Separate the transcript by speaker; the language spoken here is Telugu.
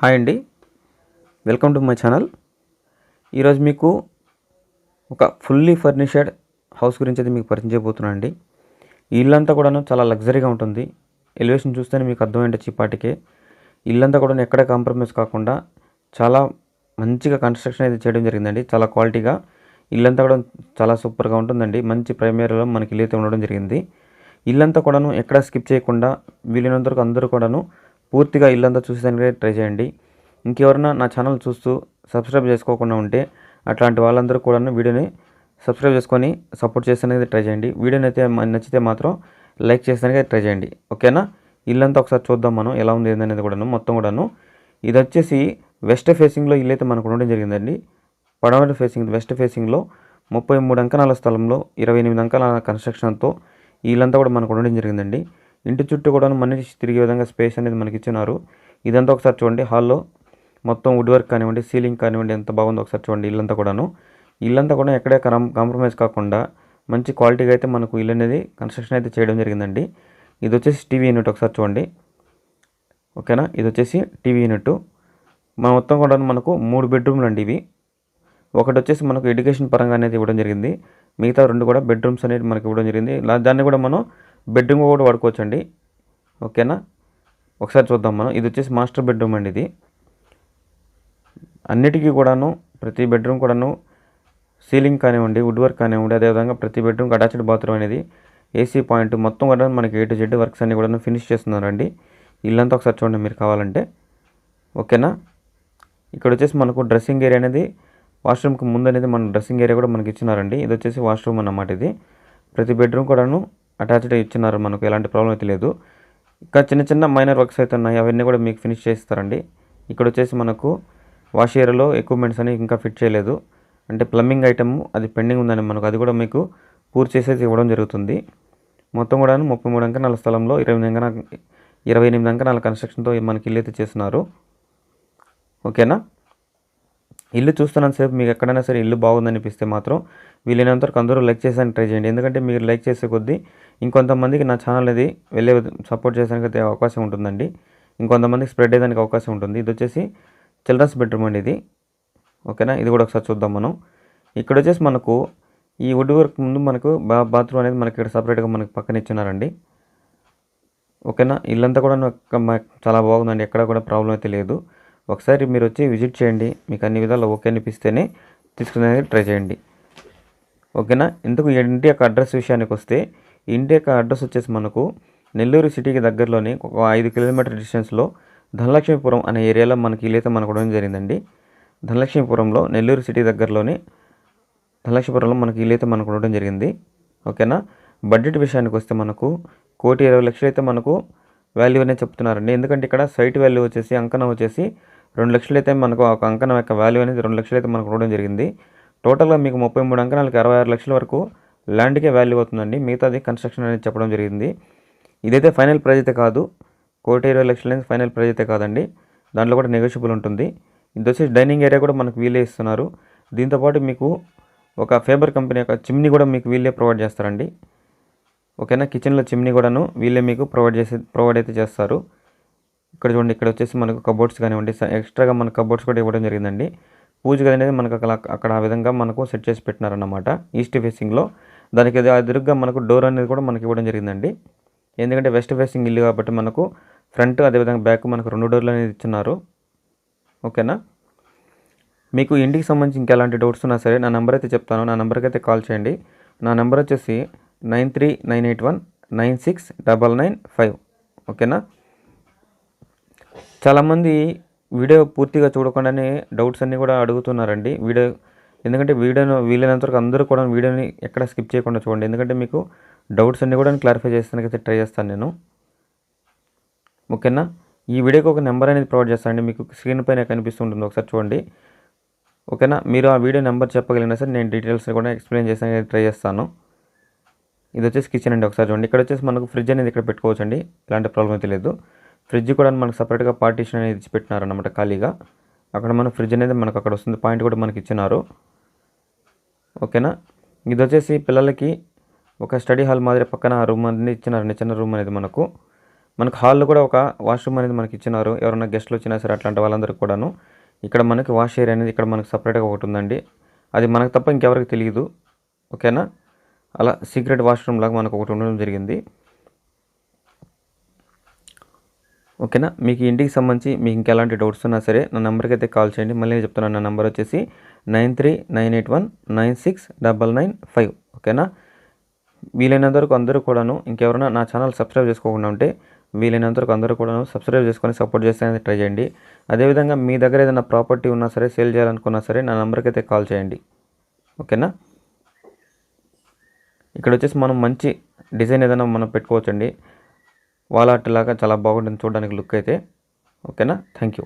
Speaker 1: హాయ్ అండి. Welcome to my channel. ఈరోజు మీకు ఒక ఫుల్లీ ఫర్నిషడ్ హౌస్ గురించి అయితే మీకు పరిచయం చేయబోతున్నాను అండి. ఇల్లంతా కూడాను చాలా లగ్జరీగా ఉంటుంది. ఎలివేషన్ చూస్తేనే మీకు అర్థమైంది చీపాటికే ఇల్లంతా కూడా ఎక్కడ కాంప్రమైజ్ కాకుండా చాలా మంచిగా కన్స్ట్రక్షన్ అయితే చేయడం జరిగిందండి. చాలా క్వాలిటీగా. ఇల్లంతా కూడా చాలా సూపర్గా ఉంటుందండి. మంచి ప్రైమరీలో మనకి ఇల్లు అయితే ఉండడం జరిగింది. ఇల్లంతా కూడాను ఎక్కడ స్కిప్ చేయకుండా వీలైనంత వరకు అందరూ కూడాను పూర్తిగా ఇల్లంతా చూసేదానికే ట్రై చేయండి. ఇంకెవరైనా నా ఛానల్ చూస్తూ సబ్స్క్రైబ్ చేసుకోకుండా ఉంటే అట్లాంటి వాళ్ళందరూ కూడా వీడియోని సబ్స్క్రైబ్ చేసుకొని సపోర్ట్ చేసేందుకు ట్రై చేయండి. వీడియోని అయితే నచ్చితే మాత్రం లైక్ చేసేందుకు ట్రై చేయండి. ఓకేనా? ఇల్లంతా ఒకసారి చూద్దాం మనం ఎలా ఉంది ఏందనేది కూడాను మొత్తం కూడాను. ఇది వచ్చేసి వెస్ట్ ఫేసింగ్లో ఇల్లు అయితే మనకు ఉండడం జరిగిందండి. పడమర ఫేసింగ్ వెస్ట్ ఫేసింగ్లో ముప్పై మూడు అంకణాల స్థలంలో ఇరవై ఎనిమిది అంకణాల కన్స్ట్రక్షన్తో ఇల్లంతా కూడా మనకు ఉండడం జరిగిందండి. ఇంటి చుట్టూ కూడా మనిషి తిరిగే విధంగా స్పేస్ అనేది మనకి ఇచ్చినారు ఇదంతా ఒకసారి చూడండి. హాల్లో మొత్తం వుడ్ వర్క్ కానివ్వండి సీలింగ్ కానివ్వండి ఎంత బాగుందో ఒకసారి చూడండి ఇల్లంతా కూడాను. ఇల్లంతా కూడా ఎక్కడే కాంప్రమైజ్ కాకుండా మంచి క్వాలిటీగా అయితే మనకు ఇల్లు అనేది కన్స్ట్రక్షన్ అయితే చేయడం జరిగిందండి. ఇది వచ్చేసి టీవీ యూనిట్ ఒకసారి చూడండి. ఓకేనా? ఇది వచ్చేసి టీవీ యూనిట్ మన మొత్తం కూడా మనకు మూడు బెడ్రూమ్లు అండి ఇవి. ఒకటి వచ్చేసి మనకు ఎడ్యుకేషన్ పరంగా అనేది ఇవ్వడం జరిగింది. మిగతా రెండు కూడా బెడ్రూమ్స్ అనేది మనకి ఇవ్వడం జరిగింది. దాన్ని కూడా మనం బెడ్రూమ్ కూడా పడుకోవచ్చు అండి ఓకేనా? ఒకసారి చూద్దాం మనం. ఇది వచ్చేసి మాస్టర్ బెడ్రూమ్ అండి ఇది. అన్నిటికీ కూడాను ప్రతి బెడ్రూమ్ కూడాను సీలింగ్ కానివ్వండి వుడ్ వర్క్ కానివ్వండి అదేవిధంగా ప్రతి బెడ్రూమ్కి అటాచ్డ్ బాత్రూమ్ అనేది ఏసీ పాయింట్ మొత్తం కూడా మనకి ఏ టు జెడ్ వర్క్స్ అన్ని కూడా ఫినిష్ చేస్తున్నారండి. ఇల్లంతా ఒకసారి చూడండి మీరు కావాలంటే. ఓకేనా? ఇక్కడ వచ్చేసి మనకు డ్రెస్సింగ్ ఏరియా అనేది వాష్రూమ్కి ముందు అనేది మన డ్రెస్సింగ్ ఏరియా కూడా మనకి ఇచ్చినారండి. ఇది వచ్చేసి వాష్రూమ్ అన్నమాట ఇది. ప్రతి బెడ్రూమ్ కూడాను అటాచ్డ్ ఇచ్చినారు మనకు ఎలాంటి ప్రాబ్లం అయితే లేదు. ఇంకా చిన్న చిన్న మైనర్ వర్క్స్ అయితే ఉన్నాయి అవన్నీ కూడా మీకు ఫినిష్ చేస్తారండి. ఇక్కడ వచ్చేసి మనకు వాష్ ఏరియాలో ఎక్విప్మెంట్స్ అని ఇంకా ఫిట్ చేయలేదు. అంటే ప్లంబింగ్ ఐటమ్ అది పెండింగ్ ఉందని మనకు అది కూడా మీకు పూర్తి చేసేసి ఇవ్వడం జరుగుతుంది. మొత్తం కూడా ముప్పై మూడు అంకణాల స్థలంలో ఇరవై ఎనిమిది అంకణాల ఇరవై ఎనిమిది అంకణాల కన్స్ట్రక్షన్తో మనకి ఇల్లు అయితే చేస్తున్నారు. ఓకేనా? ఇల్లు చూస్తున్నంతసేపు మీకు ఎక్కడైనా సరే ఇల్లు బాగుందనిపిస్తే మాత్రం వీలైనంత వరకు అందరూ లైక్ చేసానికి ట్రై చేయండి. ఎందుకంటే మీరు లైక్ చేసే కొద్దీ ఇంకొంతమందికి నా ఛానల్ అది వెళ్ళే సపోర్ట్ చేసానికి అయితే అవకాశం ఉంటుందండి. ఇంకొంతమందికి స్ప్రెడ్ అయ్యేదానికి అవకాశం ఉంటుంది. ఇది వచ్చేసి చిల్డ్రన్స్ బెడ్రూమ్ అండి ఇది. ఓకేనా? ఇది కూడా ఒకసారి చూద్దాం మనం. ఇక్కడ వచ్చేసి మనకు ఈ వుడ్ వర్క్ ముందు మనకు బా బాత్రూమ్ అనేది మనకి ఇక్కడ సపరేట్గా మనకి పక్కన ఇచ్చినారండి ఓకేనా? ఇల్లంతా కూడా నాకు చాలా బాగుందండి. ఎక్కడ కూడా ప్రాబ్లం అయితే లేదు. ఒకసారి మీరు వచ్చి విజిట్ చేయండి. మీకు అన్ని విధాలు ఓకే అనిపిస్తేనే తీసుకునేది ట్రై చేయండి. ఓకేనా? ఎందుకు ఇంటి యొక్క అడ్రస్ విషయానికి వస్తే ఇంటి యొక్క అడ్రస్ వచ్చేసి మనకు నెల్లూరు సిటీకి దగ్గరలోని ఒక ఐదు కిలోమీటర్ డిస్టెన్స్లో ధనలక్ష్మీపురం అనే ఏరియాలో మనకి ఇల్లు మనకు ఉండడం జరిగిందండి. ధనలక్ష్మీపురంలో నెల్లూరు సిటీ దగ్గరలోని ధనలక్ష్మీపురంలో మనకి ఇల్లు అయితే మనకు ఉండడం జరిగింది. ఓకేనా? బడ్జెట్ విషయానికి వస్తే మనకు కోటి ఇరవై లక్షలు అయితే మనకు వాల్యూ అనేది చెప్తున్నారండి. ఎందుకంటే ఇక్కడ సైట్ వాల్యూ వచ్చేసి అంకణం వచ్చేసి రెండు లక్షలు అయితే మనకు ఒక అంకణం యొక్క వాల్యూ అనేది రెండు లక్షలు అయితే మనకు ఉండడం జరిగింది. టోటల్గా మీకు ముప్పై మూడు అంకణాలకి అరవై ఆరు లక్షల వరకు ల్యాండ్కే వాల్యూ అవుతుందండి. మిగతాది కన్స్ట్రక్షన్ అనేది చెప్పడం జరిగింది. ఇదైతే ఫైనల్ ప్రైజ్ అయితే కాదు. కోటి ఇరవై లక్షలు అనేది ఫైనల్ ప్రైజ్ అయితే కాదండి. దాంట్లో కూడా నెగోషియబుల్ ఉంటుంది. ఇది వచ్చేసి డైనింగ్ ఏరియా కూడా మనకు వీలే ఇస్తున్నారు. దీంతోపాటు మీకు ఒక ఫేబర్ కంపెనీ యొక్క చిమ్నీ కూడా మీకు వీళ్ళే ప్రొవైడ్ చేస్తారండి. ఓకేనా? కిచెన్లో చిమ్నీ కూడాను వీళ్ళే మీకు ప్రొవైడ్ చేసి ప్రొవైడ్ అయితే చేస్తారు. ఇక్కడ చూడండి ఇక్కడ వచ్చేసి మనకు కబోర్డ్స్ కానివ్వండి ఎక్స్ట్రాగా మన కబోర్డ్స్ కూడా ఇవ్వడం జరిగిందండి. పూజ గది అనేది మనకు అక్కడ అక్కడ ఆ విధంగా మనకు సెట్ చేసి పెట్టినారన్నమాట ఈస్ట్ ఫేసింగ్లో దానికి ఎదు- ఎదురుగా మనకు డోర్ అనేది కూడా మనకి ఇవ్వడం జరిగిందండి. ఎందుకంటే వెస్ట్ ఫేసింగ్ ఇల్లు కాబట్టి మనకు ఫ్రంట్ అదేవిధంగా బ్యాక్ మనకు రెండు డోర్లు అనేది ఇచ్చినారు. ఓకేనా? మీకు ఇంటికి సంబంధించి ఇంకెలాంటి డౌట్స్ ఉన్నా సరే నా నెంబర్ అయితే చెప్తాను. నా నెంబర్కి అయితే కాల్ చేయండి. నా నెంబర్ వచ్చేసి nine three nine eight one nine six double nine five. ఓకేనా? చాలామంది వీడియో పూర్తిగా చూడకుండానే డౌట్స్ అన్నీ కూడా అడుగుతున్నారండి. వీడియో ఎందుకంటే వీడియోను వీలైనంత వరకు అందరూ కూడా వీడియోని ఎక్కడ స్కిప్ చేయకుండా చూడండి. ఎందుకంటే మీకు డౌట్స్ అన్నీ కూడా క్లారిఫై చేస్తానికి అయితే ట్రై చేస్తాను నేను. ఓకేనా? ఈ వీడియోకి ఒక నెంబర్ అనేది ప్రొవైడ్ చేస్తానండి. మీకు స్క్రీన్ పైన కనిపిస్తుంటుంది. ఒకసారి చూడండి. ఓకేనా? మీరు ఆ వీడియో నెంబర్ చెప్పగలిగినా సరే నేను డీటెయిల్స్ కూడా ఎక్స్ప్లెయిన్ చేసానికి ట్రై చేస్తాను. ఇది వచ్చేసి కిచెన్ అండి. ఒకసారి చూడండి. ఇక్కడ వచ్చేసి మనకు ఫ్రిడ్జ్ అనేది ఇక్కడ పెట్టుకోవచ్చు అండి ఎలాంటి ప్రాబ్లం అయితే లేదు. ఫ్రిడ్జ్ కూడా మనకు సపరేట్గా పార్టీషన్ అనేది ఇచ్చిపెట్టినారు అనమాట ఖాళీగా. అక్కడ మన ఫ్రిడ్జ్ అనేది మనకు అక్కడ వస్తుంది. పాయింట్ కూడా మనకి ఇచ్చినారు. ఓకేనా? ఇది వచ్చేసి పిల్లలకి ఒక స్టడీ హాల్ మాదిరి పక్కన రూమ్ అనేది ఇచ్చినారండి చిన్న రూమ్ అనేది మనకు. మనకు హాల్లో కూడా ఒక వాష్రూమ్ అనేది మనకి ఇచ్చినారు. ఎవరైనా గెస్ట్లు వచ్చినా సరే అట్లాంటి వాళ్ళందరికీ కూడాను. ఇక్కడ మనకి వాష్ ఏరియా అనేది ఇక్కడ మనకి సపరేట్గా ఒకటి ఉందండి. అది మనకు తప్ప ఇంకెవరికి తెలియదు ఓకేనా? అలా సీక్రెట్ వాష్రూమ్ లాగా మనకు ఒకటి ఉండడం జరిగింది. ఓకేనా? మీకు ఇంటికి సంబంధించి మీకు ఇంకెలాంటి డౌట్స్ ఉన్నా సరే నా నెంబర్కి అయితే కాల్ చేయండి. మళ్ళీ నేను చెప్తున్నాను నా నెంబర్ వచ్చేసి nine three nine eight one nine six double nine five. ఓకేనా? వీలైనంత వరకు అందరూ కూడాను ఇంకెవరైనా నా ఛానల్ సబ్స్క్రైబ్ చేసుకోకుండా ఉంటే వీలైనంత వరకు అందరూ కూడాను సబ్స్క్రైబ్ చేసుకొని సపోర్ట్ చేస్తే ట్రై చేయండి. అదేవిధంగా మీ దగ్గర ఏదైనా ప్రాపర్టీ ఉన్నా సరే సేల్ చేయాలనుకున్నా సరే నా నెంబర్కి అయితే కాల్ చేయండి. ఓకేనా? ఇక్కడ వచ్చేసి మనం మంచి డిజైన్ ఏదైనా మనం పెట్టుకోవచ్చండి. వాల్ ఆర్ట్ లాగా చాలా బాగుంటుంది చూడడానికి లుక్ అయితే. ఓకేనా? Thank you